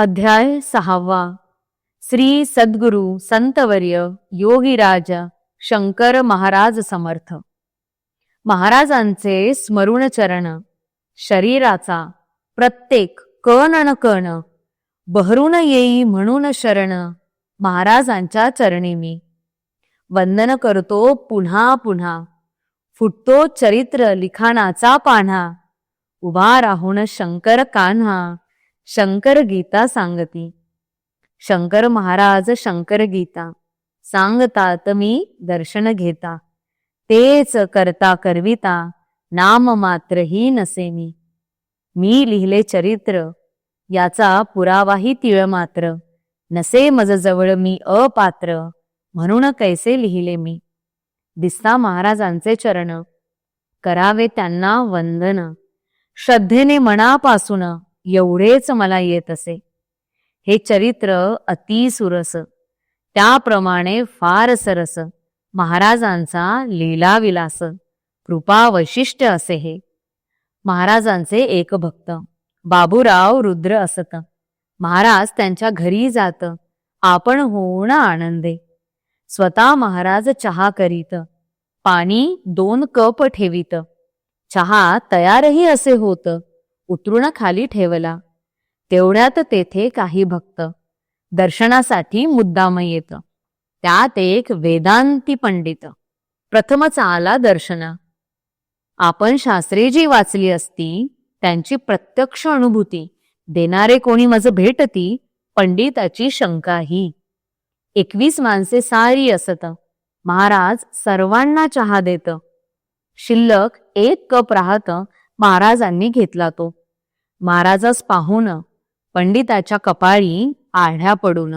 अध्याय सहावा. श्री सद्गुरु संतवर्य योगीराज शंकर महाराज समर्थ. महाराजांचे स्मरणचरण शरीराचा प्रत्येक कण न कण बहरून येई म्हणून शरण महाराजांच्या चरणी मी. वंदन करतो पुन्हा पुन्हा फुटतो चरित्र लिखाणाचा पान्हा उभा राहून शंकर कान्हा शंकर गीता सांगती. शंकर महाराज शंकर गीता सांगतात मी दर्शन घेता. तेच करता करविता नाम मात्रही नसे मी. मी लिहिले चरित्र याचा पुरावाही तिळ मात्र. नसे मज जवळ मी अपात्र म्हणून कैसे लिहिले मी? दिसता महाराजांचे चरण करावे त्यांना वंदन. श्रद्धेने मनापासून एवढेच मला येत असे. हे चरित्र अति सुरस. त्याप्रमाणे फार सरस. महाराजांचा लीलाविलास. कृपा वैशिष्ट्य असे हे. महाराजांचे एक भक्त बाबूराव रुद्र असत. महाराज त्यांच्या घरी जात. आपण होऊन आनंदे. स्वतः महाराज चहा करीत. पाणी दोन कप ठेवीत. चहा तयारही असे होतं. उतरून खाली ठेवला. तेवढ्यात तेथे काही भक्त दर्शनासाठी मुद्दाम येत. त्यात एक वेदांती पंडित प्रथमच आला दर्शना. आपण शास्त्रे जी वाचली असती त्यांची प्रत्यक्ष अनुभूती देणारे कोणी मज भेटती पंडिताची शंका ही. एकवीस माणसे सारी असत. महाराज सर्वांना चहा देत. शिल्लक एक कप राहत महाराजांनी घेतला तो. महाराजास पाहून पंडिताच्या कपाळी आढ्या पडून.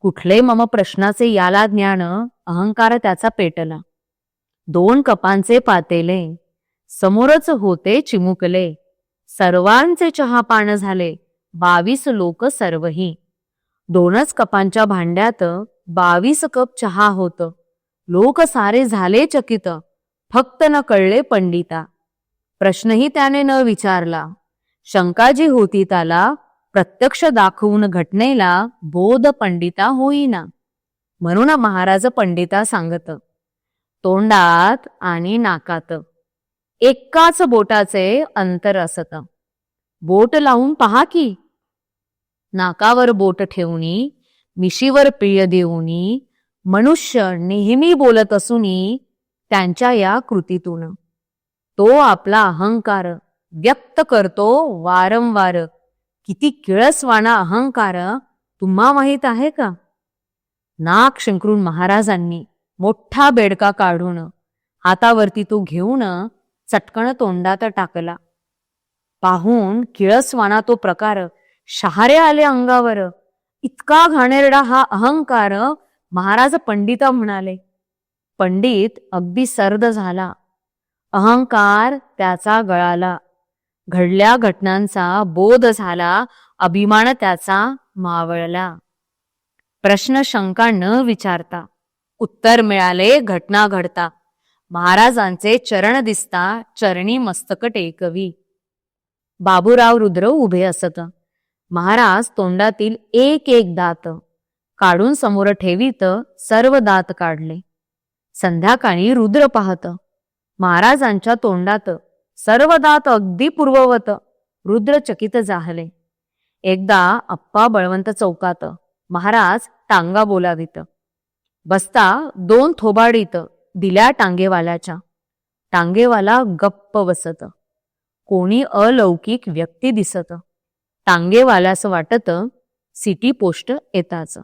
कुठले मम प्रश्नाचे याला ज्ञान अहंकार त्याचा पेटला. दोन कपांचे पातेले समोरच होते चिमुकले. सर्वांचे चहापान झाले बावीस लोक सर्वही. दोनच कपांच्या भांड्यात बावीस कप चहा होत. लोक सारे झाले चकित फक्त न कळले पंडिता. प्रश्नही त्याने न विचारला. शंका जी होती त्याला प्रत्यक्ष दाखवून घटनेला बोध पंडिता होईना. म्हणून महाराज पंडिता सांगत तोंडात आणि नाकात एकाच बोटाचे अंतर असत. बोट लावून पहा की नाकावर बोट ठेवणी मिशीवर प्रिय देऊनी मनुष्य नेहमी बोलत असूनी त्यांच्या या कृतीतून. तो आपला अहंकार व्यक्त करतो वारंवार. किती किळसवाणा अहंकार तुम्हा माहीत आहे का? नाक शंकरून महाराजांनी मोठा बेडका काढून हातावरती तो घेऊन चटकन तोंडात टाकला. पाहून किळसवाणा तो प्रकार शहारे आले अंगावर. इतका घाणेरडा हा अहंकार महाराज पंडिता म्हणाले. पंडित अगदी सर्द झाला. अहंकार त्याचा गळाला. घडल्या घटनांचा बोध झाला अभिमान त्याचा मावळला. प्रश्न शंका न विचारता उत्तर मिळाले घटना घडता. महाराजांचे चरण दिसता चरणी मस्तक टेकवी. बाबूराव रुद्र उभे असत. महाराज तोंडातील एक एक दात काढून समोर ठेवीत सर्व दात काढले. संध्याकाळी रुद्र पाहत महाराजांच्या तोंडात सर्वदात अगदी पूर्ववत रुद्रचकित झाले. एकदा अप्पा बळवंत चौकात महाराज टांगा बोलावित. बसता दोन थोबाडीत दिल्या टांगेवाल्याच्या. टांगेवाला गप्प बसत. कोणी अलौकिक व्यक्ती दिसत. टांगेवाल्यास वाटत सिटी पोस्ट येताच.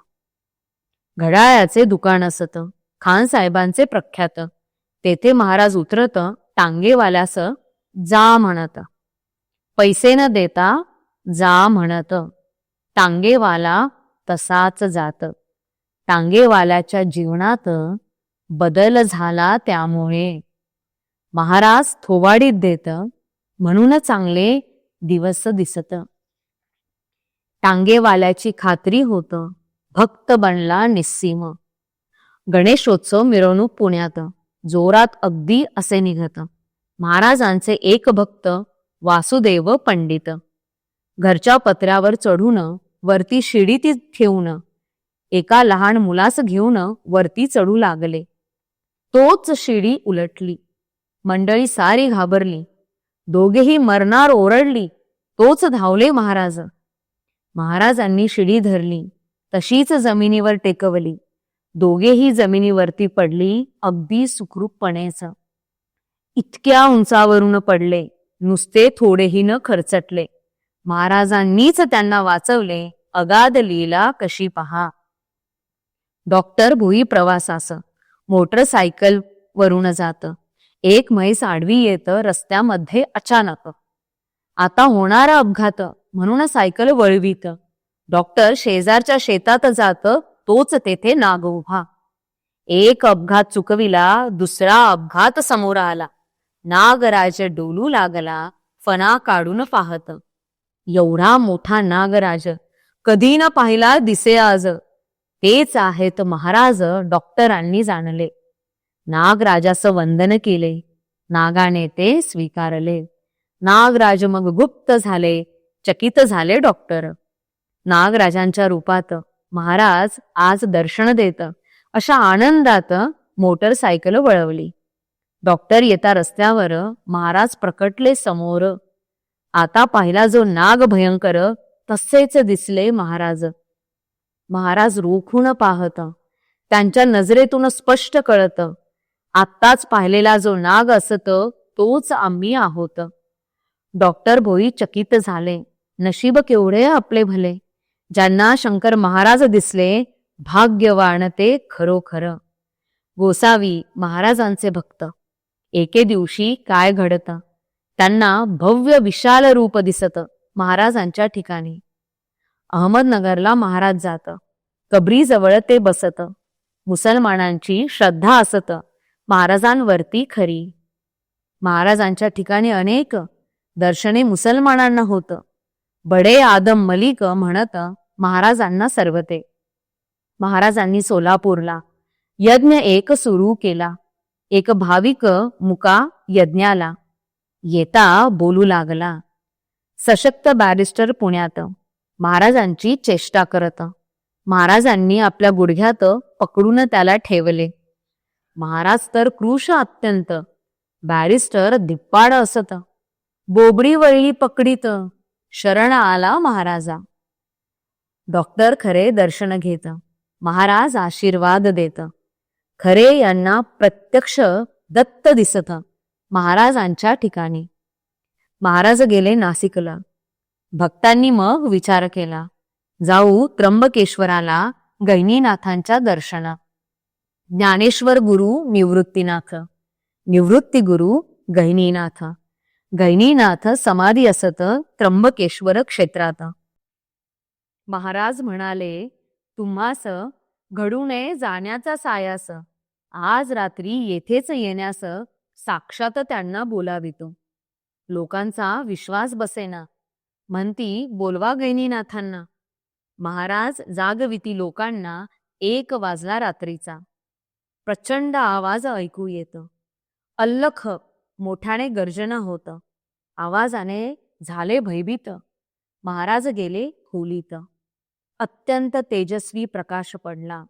घड्याळाचे दुकान असत. खान साहेबांचे प्रख्यात. तेथे महाराज उतरत टांगेवाल्यास जा म्हणत. पैसे न देता जा म्हणत. टांगेवाला तसाच जात. टांगेवाल्याच्या जीवनात बदल झाला त्यामुळे. महाराज थोवाडीत देत म्हणून चांगले दिवस दिसत. टांगेवाल्याची खात्री होत भक्त बनला निस्सीम. गणेशोत्सव मिरवणूक पुण्यात जोरात अगदी असे निघत. महाराजांचे एक भक्त वासुदेव पंडित. घरच्या पत्र्यावर चढून वरती शिडीतीत ठेवून एका लहान मुलास घेऊन वरती चढू लागले. तोच शिडी उलटली. मंडळी सारी घाबरली. दोघेही मरणार ओरडली. तोच धावले महाराज. महाराजांनी शिडी धरली. तशीच जमिनीवर टेकवली. दोघेही जमिनीवरती पडली अगदी सुखरूपपणेच. इतक्या उंचावरून पडले. नुसते थोडेही न खरचटले. महाराजांनीच त्यांना वाचवले. अगाध लीला कशी पहा. डॉक्टर भुई प्रवासास मोटरसायकल वरून जात. एक म्हैस आडवी येत रस्त्यामध्ये अचानक. आता होणारा अपघात. म्हणून सायकल वळवीत. डॉक्टर शेजारच्या शेतात जात. तोच तेथे नाग उभा. एक अपघात चुकविला. दुसरा अपघात समोर आला. नागराज डोलू लागला फणा काढून पाहत. एवढा मोठा नागराज कधी न पाहिला दिसे आज. तेच आहेत महाराज डॉक्टरांनी जाणले. नागराजाचं वंदन केले. नागाने ते स्वीकारले. नागराज मग गुप्त झाले चकित झाले डॉक्टर. नागराजांच्या रूपात महाराज आज दर्शन देत अशा आनंदात मोटरसायकल वळवली. डॉक्टर येता रस्त्यावर महाराज प्रकटले समोर. आता पाहिला जो नाग भयंकर तसेच दिसले महाराज. महाराज रोखून पाहत त्यांच्या नजरेतून स्पष्ट कळत आत्ताच पाहिलेला जो नाग असत तोच आम्ही आहोत. डॉक्टर भोई चकित झाले. नशीब केवढे आपले भले. ज्यांना शंकर महाराज दिसले भाग्यवान ते खरोखर. गोसावी महाराजांचे भक्त. एके दिवशी काय घडतं? त्यांना भव्य विशाल रूप दिसत महाराजांच्या ठिकाणी. अहमदनगरला महाराज जात. कबरीजवळ ते बसत. मुसलमानांची श्रद्धा असत. महाराजांवरती खरी. महाराजांच्या ठिकाणी अनेक दर्शने मुसलमानांना होत. बडे आदम मलिक म्हणत महाराजांना सर्वते. महाराजांनी सोलापूरला यज्ञ एक सुरू केला. एक भाविक मुका यज्ञाला येता बोलू लागला. सशक्त बॅरिस्टर पुण्यात महाराजांची चेष्टा करत महाराजांनी आपल्या गुडघ्यात पकडून त्याला ठेवले. महाराज तर कृश अत्यंत. बॅरिस्टर धिप्पाड असत. बोबडी वळली पकडीत शरण आला महाराजा. डॉक्टर खरे दर्शन घेत. महाराज आशीर्वाद देत. खरे यांना प्रत्यक्ष दत्त दिसत. महाराजांच्या ठिकाणी. महाराज गेले नाशिकला भक्तांनी मग विचार केला. जाऊ त्र्यंबकेश्वराला गैनीनाथांच्या दर्शना. ज्ञानेश्वर गुरु निवृत्तीनाथ. निवृत्ती गुरु गैनीनाथ गैनीनाथ समाधी असत त्र्यंबकेश्वर क्षेत्रात. महाराज म्हणाले तुम्हास घडू नये जाण्याचा सायास. आज रात्री येथेच येण्यास साक्षात त्यांना बोलावितो. लोकांचा विश्वास बसेना. म्हणती बोलवा गैनीनाथांना. महाराज जागविती लोकांना एक वाजला रात्रीचा. प्रचंड आवाज ऐकू येत. अल्लख मोठ्याने गर्जना होत. आवाजाने झाले भयभीत. महाराज गेले खोलीत. अत्यंत तेजस्वी प्रकाश पडला.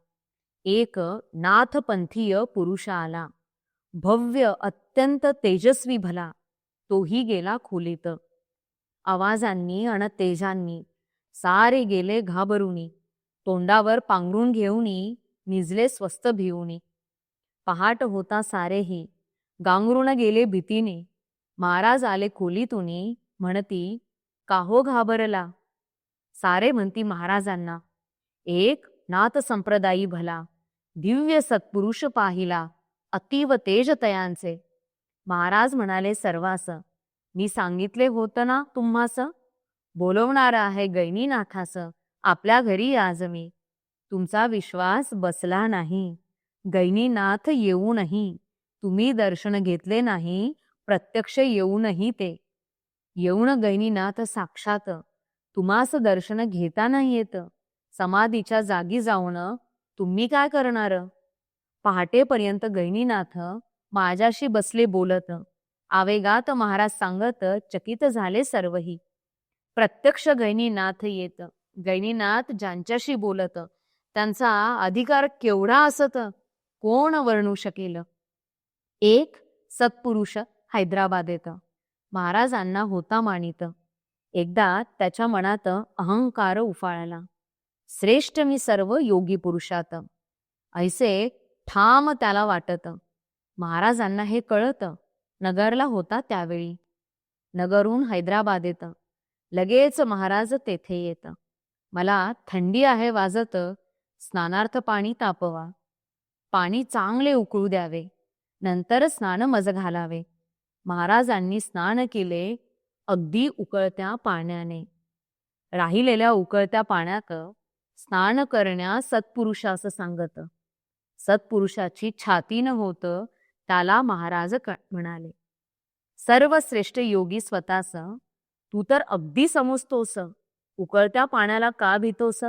एक नाथपंथीय पुरुष आला भव्य अत्यंत तेजस्वी भला तोही गेला खोलीत. आवाजांनी अन तेजांनी सारे गेले घाबरुनी तोंडावर पांघरून घेऊनी निजले स्वस्त भिवणी पहाट होता सारेही गांगरून गेले भीतीने महाराज आले खोलीतुनी म्हणती काहो घाबरला? सारे म्हणती महाराजांना एक नाथ संप्रदायी भला दिव्य सत्पुरुष पाहिला अतीव तेज तयांचे महाराज म्हणाले सर्वास मी सांगितले होतं ना तुम्हास? बोलवणार आहे गैनीनाथास आपल्या घरी आज मी. तुमचा विश्वास बसला नाही. गैनीनाथ येऊनही तुम्ही दर्शन घेतले नाही प्रत्यक्ष येऊनही ते. येऊन गैनीनाथ साक्षात तुम्हास दर्शन घेता नाही येत. समाधीच्या जागी जाऊन तुम्ही काय करणार? पहाटेपर्यंत गैनीनाथ माझ्याशी बसले बोलत. आवेगात महाराज सांगत चकित झाले सर्वही. प्रत्यक्ष गैनीनाथ येत. गैनीनाथ ज्यांच्याशी बोलत त्यांचा अधिकार केवढा असत? कोण वर्णू शकेल? एक सत्पुरुष हैदराबाद येत महाराजांना होता मानित. एकदा त्याच्या मनात अहंकार उफाळला. श्रेष्ठ मी सर्व योगी पुरुषात. ऐसे ठाम त्याला वाटत. महाराजांना हे कळत. नगरला होता त्यावेळी. नगरहून हैदराबाद येत लगेच महाराज तेथे येत. मला थंडी आहे वाजत. स्नानार्थ पाणी तापवा. पाणी चांगले उकळू द्यावे. नंतर स्नान मज घालावे. महाराजांनी स्नान केले. अगदी उकळत्या पाण्याने. राहिलेल्या उकळत्या पाण्यात स्नान करण्यास सत्पुरुषास सांगत. सत्पुरुषाची छाती न होत त्याला महाराज म्हणाले सर्वश्रेष्ठ योगी स्वतःस. तू तर अगदी समजतोस. उकळत्या पाण्याला का भीतोस?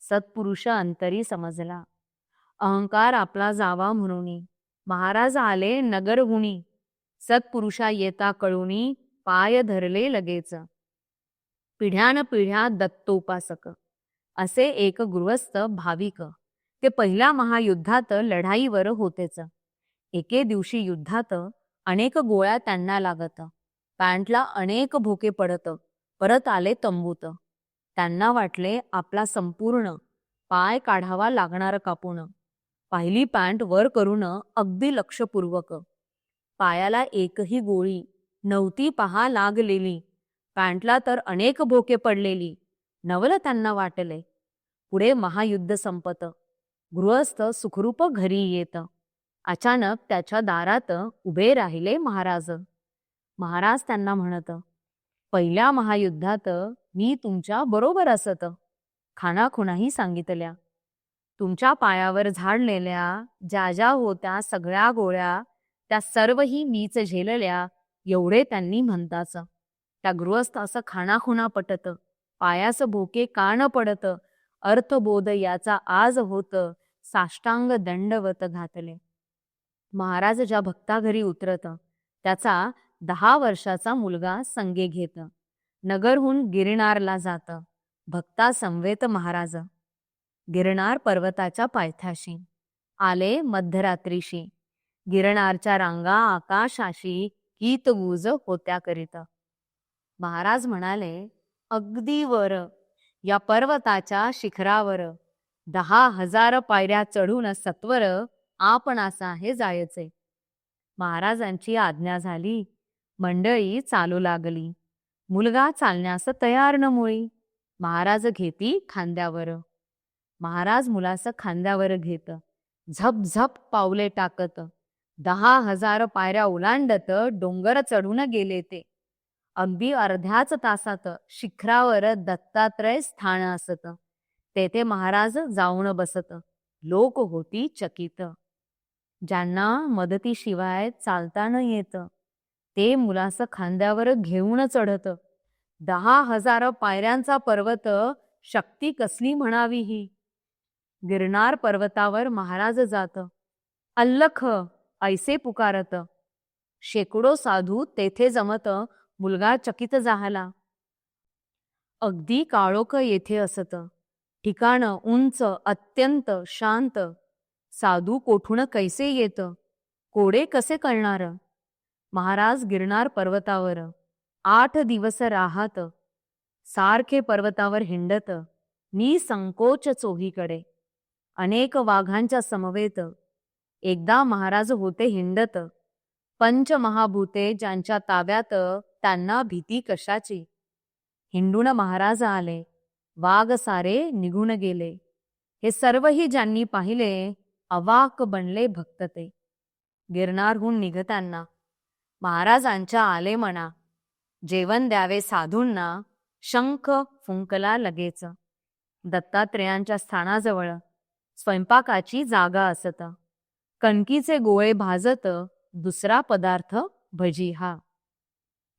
सत्पुरुष अंतरी समजला अहंकार आपला जावा म्हणून. महाराज आले नगरहुणी सत्पुरुषा येता कळुनी पाय धरले लगेच. पिढ्यान पिढ्या दत्तोपासक. असे एक गृहस्थ भाविक. ते पहिल्या महायुद्धात लढाईवर होतेच. एके दिवशी युद्धात अनेक गोळ्या त्यांना लागत. पॅन्टला अनेक भोके पडत. परत आले तंबूत. त्यांना वाटले आपला संपूर्ण पाय काढावा लागणार कापून पहिली पॅन्ट वर करून अगदी लक्षपूर्वक. पायाला एकही गोळी नव्हती पहा लागलेली. पॅन्टला तर अनेक भोके पडलेली. नवल त्यांना वाटले पुढे महायुद्ध संपत. गृहस्थ सुखरूप घरी येत. अचानक त्याच्या दारात उभे राहिले महाराज. महाराज त्यांना म्हणत पहिल्या महायुद्धात मी तुमच्या बरोबर असत. खाणाखुणाही सांगितल्या. तुमच्या पायावर झाडलेल्या ज्या ज्या होत्या सगळ्या गोळ्या त्या सर्वही मीच झेलल्या एवढे त्यांनी म्हणताच. त्या गृहस्थ असं खाणाखुणा पटत. पायास भोके कान पडत? अर्थबोध याचा आज होत. साष्टांग दंडवत घातले. महाराज ज्या भक्ता घरी उतरत त्याचा दहा वर्षाचा मुलगा संगे घेत. नगरहून गिरणारला जात. भक्ता संवेत महाराज. गिरणार पर्वताच्या पायथ्याशी. आले मध्यरात्रीशी. गिरणारच्या रांगा आकाशाशी गीतगूज होत्या करीत. महाराज म्हणाले अगदी वर. या पर्वताच्या शिखरावर. दहा हजार पायऱ्या चढून सत्वर आपणासा हे जायचे. महाराजांची आज्ञा झाली. मंडळी चालू लागली. मुलगा चालण्यास तयार न मुळी. महाराज घेती खांद्यावर. महाराज मुलास खांद्यावर घेत. झप झप पावले टाकत. दहा हजार पायऱ्या ओलांडत डोंगर चढून गेले ते. अगदी अर्ध्याच तासात शिखरावर दत्तात्रय स्थान असत. तेथे महाराज जाऊन बसत. लोक होती चकित. ज्यांना मदतीशिवाय चालता न येत. ते मुलास खांद्यावर घेऊन चढत दहा हजार पायऱ्यांचा पर्वत शक्ती कसली म्हणावी ही? गिरनार पर्वतावर महाराज जात. अल्लख ऐसे पुकारत. शेकडो साधू तेथे जमत. मुलगा चकित झाला. अगदी काळोख येथे असत. ठिकाण उंच अत्यंत शांत. साधू कोठून कैसे येत? कोडे कसे कळणार? महाराज गिरणार पर्वतावर. आठ दिवस राहत. सारखे पर्वतावर हिंडत. मी संकोच चोहीकडे. अनेक वाघांच्या समवेत. एकदा महाराज होते हिंडत. पंचमहाभूते ज्यांच्या ताब्यात त्यांना भीती कशाची? हिंडून महाराज आले. वाघ सारे निघून गेले. हे सर्वही ज्यांनी पाहिले अवाक बनले भक्त ते. गिरणारहून निघताना महाराजांच्या आले म्हणा जेवण द्यावे साधूंना शंख फुंकला लगेच. दत्तात्रेयांच्या स्थानाजवळ स्वयंपाकाची जागा असत. कणकीचे गोळे भाजत दुसरा पदार्थ भजी हा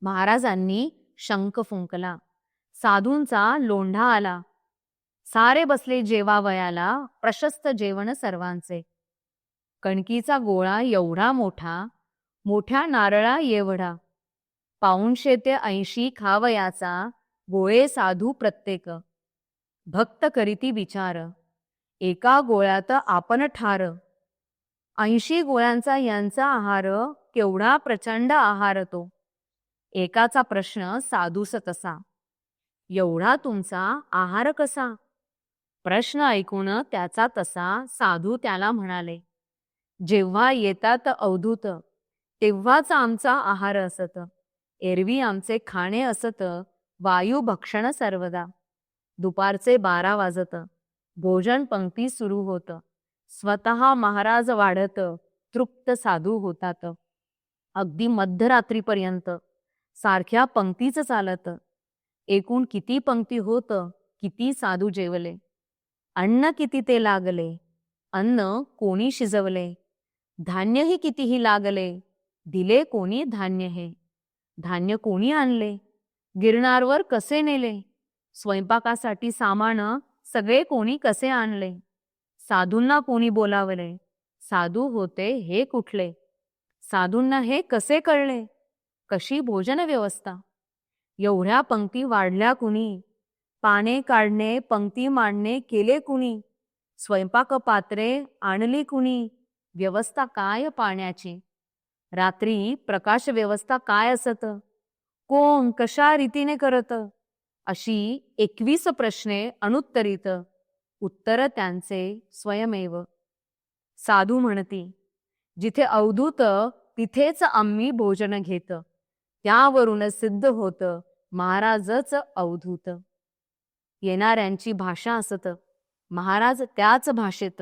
महाराजांनी शंख फुंकला. साधूंचा लोंढा आला. सारे बसले जेवावयाला प्रशस्त जेवण सर्वांचे. कणकीचा गोळा एवढा मोठा मोठ्या नारळा एवढा पाऊणशे ते ऐंशी खावयाचा गोळे साधू प्रत्येक. भक्त करीती विचार. एका गोळ्यात आपण ठार. ऐंशी गोळ्यांचा यांचा आहार केवढा प्रचंड आहार तो. एकाचा प्रश्न साधूस तसा. एवढा तुमचा आहार कसा? प्रश्न ऐकून त्याचा तसा साधू त्याला म्हणाले जेव्हा येतात अवधूत तेव्हाच आमचा आहार असत. एरवी आमचे खाणे असत वायू भक्षण सर्वदा. दुपारचे बारा वाजत भोजन पंक्ती सुरू होत. स्वतः महाराज वाढत तृप्त साधू होतात. अगदी मध्यरात्रीपर्यंत सारख्या पंक्तीचं चालत. एकूण किती पंक्ती होत किती साधू जेवले. अन्न किती ते लागले अन्न कोणी शिजवले. धान्यही कितीही लागले दिले कोणी धान्य हे. धान्य कोणी आणले गिरणारवर कसे नेले स्वयंपाकासाठी सामान सगळे कोणी कसे आणले साधूंना कोणी बोलावले साधू होते हे कुठले साधूंना हे कसे कळले. कशी भोजन व्यवस्था एवढ्या पंक्ती वाढल्या कुणी? पाने काढणे पंक्ती मांडणे केले कुणी? स्वयंपाक पात्रे आणली कुणी? व्यवस्था काय पाण्याची? रात्री प्रकाश व्यवस्था काय असत? कोण कशा रीतीने करत? अशी एकवीस प्रश्ने अनुत्तरित. उत्तर त्यांचे स्वयमेव. साधू म्हणती जिथे अवधूत तिथेच आम्ही भोजन घेत. त्यावरून सिद्ध होत महाराजच अवधूत. येणाऱ्यांची भाषा असत. महाराज त्याच भाषेत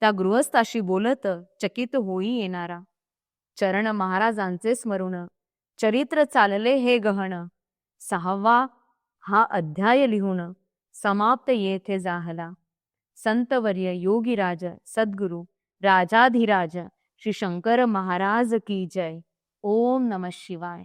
त्या गृहस्थाशी बोलत चकित होई येणारा. चरण महाराजांचे स्मरण चरित्र चालले हे गहन. सहावा हा अध्याय लिहून समाप्त येथे जाहला. संतवर्य योगीराज सद्गुरु राजाधिराज श्री शंकर महाराज की जय. ओम नमः शिवाय.